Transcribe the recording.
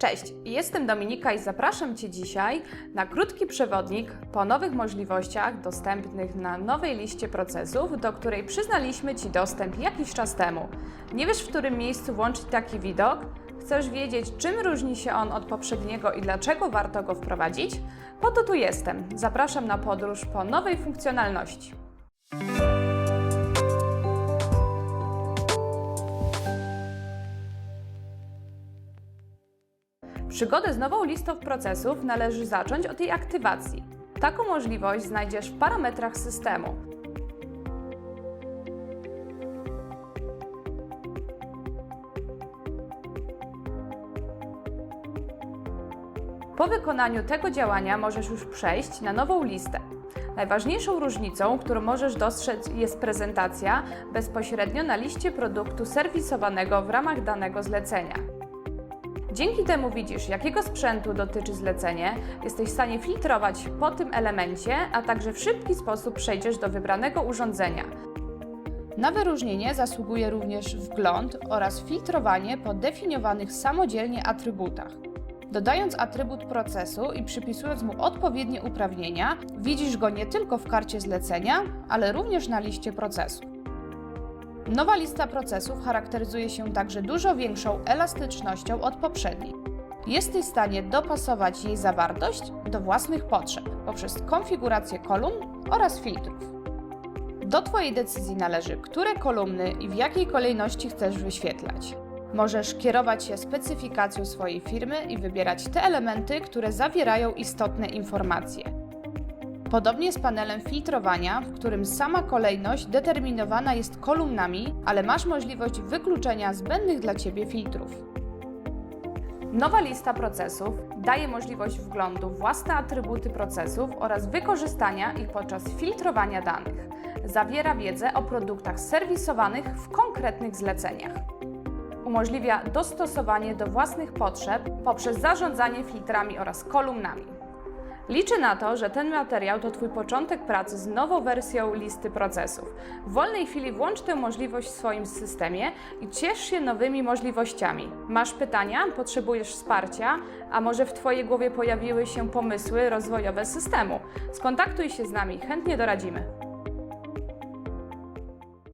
Cześć, jestem Dominika i zapraszam Cię dzisiaj na krótki przewodnik po nowych możliwościach dostępnych na nowej liście procesów, do której przyznaliśmy Ci dostęp jakiś czas temu. Nie wiesz, w którym miejscu włączyć taki widok? Chcesz wiedzieć, czym różni się on od poprzedniego i dlaczego warto go wprowadzić? Po to tu jestem. Zapraszam na podróż po nowej funkcjonalności. Przygodę z nową listą procesów należy zacząć od jej aktywacji. Taką możliwość znajdziesz w parametrach systemu. Po wykonaniu tego działania możesz już przejść na nową listę. Najważniejszą różnicą, którą możesz dostrzec, jest prezentacja bezpośrednio na liście produktu serwisowanego w ramach danego zlecenia. Dzięki temu widzisz, jakiego sprzętu dotyczy zlecenie, jesteś w stanie filtrować po tym elemencie, a także w szybki sposób przejdziesz do wybranego urządzenia. Na wyróżnienie zasługuje również wgląd oraz filtrowanie po definiowanych samodzielnie atrybutach. Dodając atrybut procesu i przypisując mu odpowiednie uprawnienia, widzisz go nie tylko w karcie zlecenia, ale również na liście procesu. Nowa lista procesów charakteryzuje się także dużo większą elastycznością od poprzedniej. Jesteś w stanie dopasować jej zawartość do własnych potrzeb poprzez konfigurację kolumn oraz filtrów. Do Twojej decyzji należy, które kolumny i w jakiej kolejności chcesz wyświetlać. Możesz kierować się specyfikacją swojej firmy i wybierać te elementy, które zawierają istotne informacje. Podobnie z panelem filtrowania, w którym sama kolejność determinowana jest kolumnami, ale masz możliwość wykluczenia zbędnych dla Ciebie filtrów. Nowa lista procesów daje możliwość wglądu w własne atrybuty procesów oraz wykorzystania ich podczas filtrowania danych. Zawiera wiedzę o produktach serwisowanych w konkretnych zleceniach. Umożliwia dostosowanie do własnych potrzeb poprzez zarządzanie filtrami oraz kolumnami. Liczę na to, że ten materiał to Twój początek pracy z nową wersją listy procesów. W wolnej chwili włącz tę możliwość w swoim systemie i ciesz się nowymi możliwościami. Masz pytania? Potrzebujesz wsparcia? A może w Twojej głowie pojawiły się pomysły rozwojowe systemu? Skontaktuj się z nami, chętnie doradzimy.